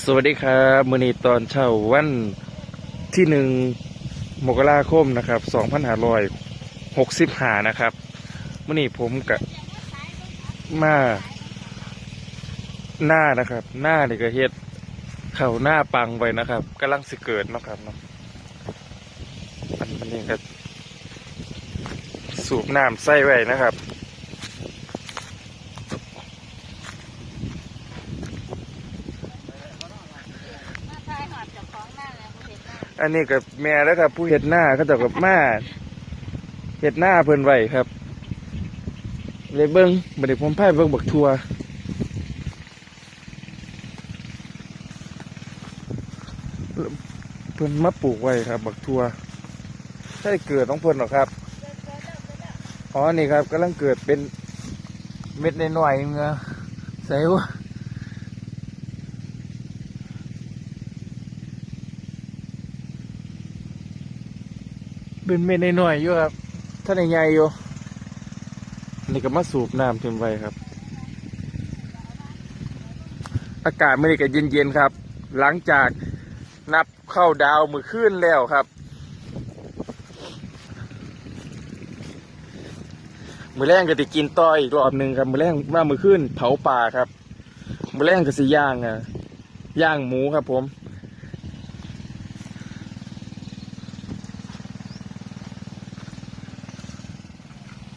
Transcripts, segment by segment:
สวัสดีครับมือนี้ตอนเช้าวันที่หนึ่งมกราคมนะครับสองพันห้าร้อยหกสิบห้านะครับมือนี้ผมกับมาหน้านะครับหน้านี่ก็เฮ็ดเข่าหน้าปังไว้นะครับกำลังสิเกิดนะครับเนาะอันอันนี้ก็สูบน้ำใส่ไว้นะครับ มาทายหอดเจ้าของหน้าแล้วบ่เห็นหน้า อันนี้กับแม่แล้วครับผู้เห็ดหน้าเขาเจะกับมาเห็ดหน้าเพิ่นไว้ครับ เลยเบิ้งบัดนี้ผมพายเบิ้งบักทัวเพิ่นมาปลูกไว้ครับ บักทัวถ้าเกิดของเพิ่นหรอกครับอ๋อนี่ครับกำลังเกิดเป็นเม็ดน้อยๆเงาใส่วะ เป็นเม็ดน้อยๆอยู่ครับท่านใหญ่ๆอยู่อันนี่ก็มาสูบน้ำเต็มไว้ครับ อากาศไม่ได้ก็เย็นๆครับ หลังจากนับเข้าดาวมือขึ้นแล้วครับ มือแรงก็จะกินต่ออีกรอบหนึ่งครับ มือแรงว่ามือขึ้นเผาป่าครับ มือแรงก็สิย่างอะย่างหมูครับผม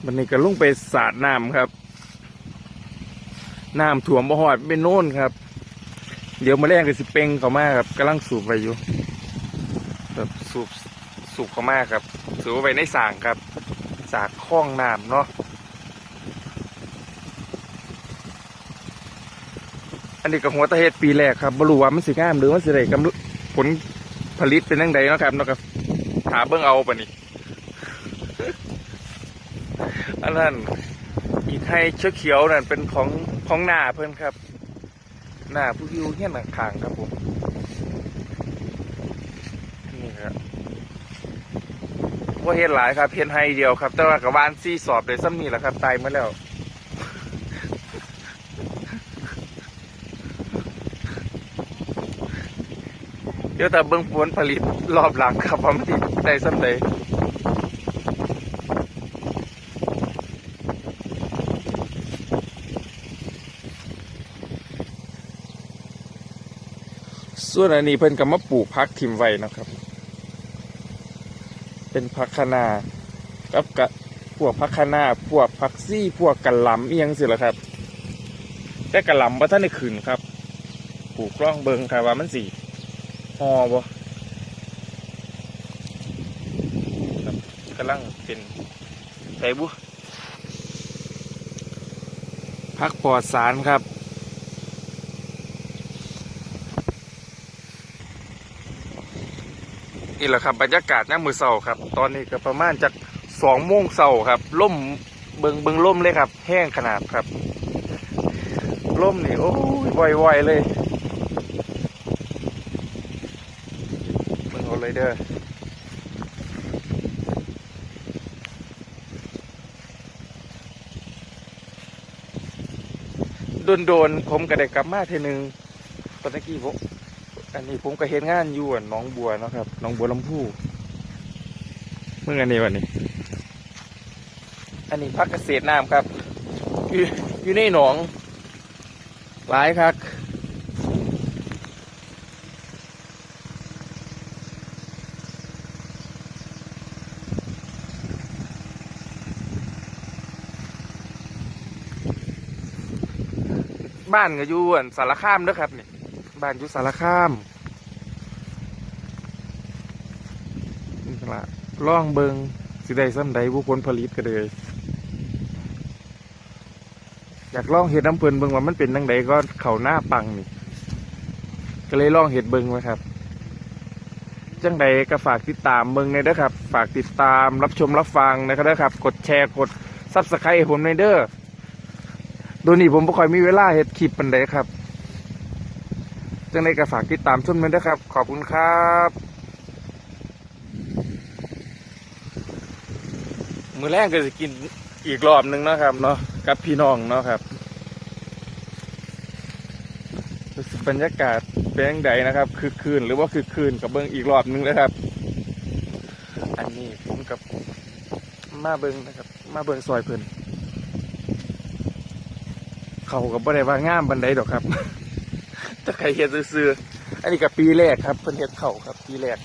วันนี้ก็ลงไปสาดน้ำครับ น้ำถ่วมบ่หอดเป็นโน่นครับ เดี๋ยวมาแรงก็สิเป่งเขามาครับกำลังสูบไปอยู่แบบสูบสูบเขามาครับ สูบไปในสางครับสากคล้องน้ำเนาะอันนี้ก็หัวตะเฮ็ดปีแรกครับบรูว่ามันสิงามหรือมันสิได้กำผลผลิตเป็นยังไงเนาะครับเนาะครับหาเบิ่งเอาปะนี่ อันนั้นอีกให้เขียวนั่นเป็นของของหน้าเพื่อนครับ หน้าผู้อยูเฮี้ยนขางครับผมนี่ครับว่าเห็นหลายครับเห็นให้เดียวครับ แต่ว่ากับวานซี่สอบเลยซ้ำนี่แหละครับตายมาแล้วเดี๋ยวแต่เบิ้งผลผลิตรอบหลังครับว่ามันสิได้ซ้ำใด ส่วนอันนี้เพิ่นก็มาปลูกพักทิมไว้นะครับ เป็นพักคะนากับกะพวกพักคะนาพวกพักซี่ พวกกะหล่ำเอียงสิละครับ แต่กะหล่ำว่าท่านได้ขึ้นครับ ปลูกกล้องเบิงครับว่ามันสีฮอบ่ครับกำลังเป็นไสบุพักปลอดสารครับ นี่แหละครับบรรยากาศน้ำมือเสาครับ ตอนนี้ก็ประมาณจากสองโมงเสาครับล่มเบิงเบิงล่มเลยครับ แห้งขนาดครับล่มนี่โอ้ยว่อยๆเลยเบิงเอาเลยเด้อโดนๆผมก็ได้กลับมาทีนึงตอนกี้ผม อันนี้ผมก็เห็นงานอยู่อะหน้องบัวนะครับหน้องบัวลำพูเมื่ออันนี้วันนี้ อันนี้พักเกษตรน้ำครับ อยู่อยู่ในหนองหลายครับบ้านก็อยู่อั่นสารคามเด้อครับนี่บ้านอยู่สารคาม ละล่องเบิงสิได้ซ้ำใดบุผลผลิตก็เลยอยากลองเห็ดน้ำเพลินเบิงว่ามันเป็นนังใดก็เข่าหน้าปังนี่ก็เลยลองเห็ดเบิงไว้ครับ จังใดก็ฝากติดตามเบิงในเด้อครับ ฝากติดตามรับชมรับฟังนะครับเด้อครับกดแชร์กดซับสไครต์ผมในเด้อโดยนี่ผมบ่ค่อยมีเวลาเห็ดคลิปปันใดครับ จังในก็ฝากติดตามชมกันด้วยครับ ขอบคุณครับ มือแรกก็จะกินอีกรอบหนึ่งนะครับเนาะกับพี่น้องเนาะครับรู้สึกบรรยากาศเป็นยังไงนะครับ คือคืนหรือว่าคือคืนกับเบิ้งอีกรอบหนึงนะครับ อันนี้ผมกับมาเบิ้งนะครับ มาเบิ้งซอยเพิ่นเขากับบ่ได้ว่างามบันไดดอกครับถ้าใครเห็นซื้ออันนี้กับปีแรกครับเพิ่นเฮ็ดเขาครับ ปีแรก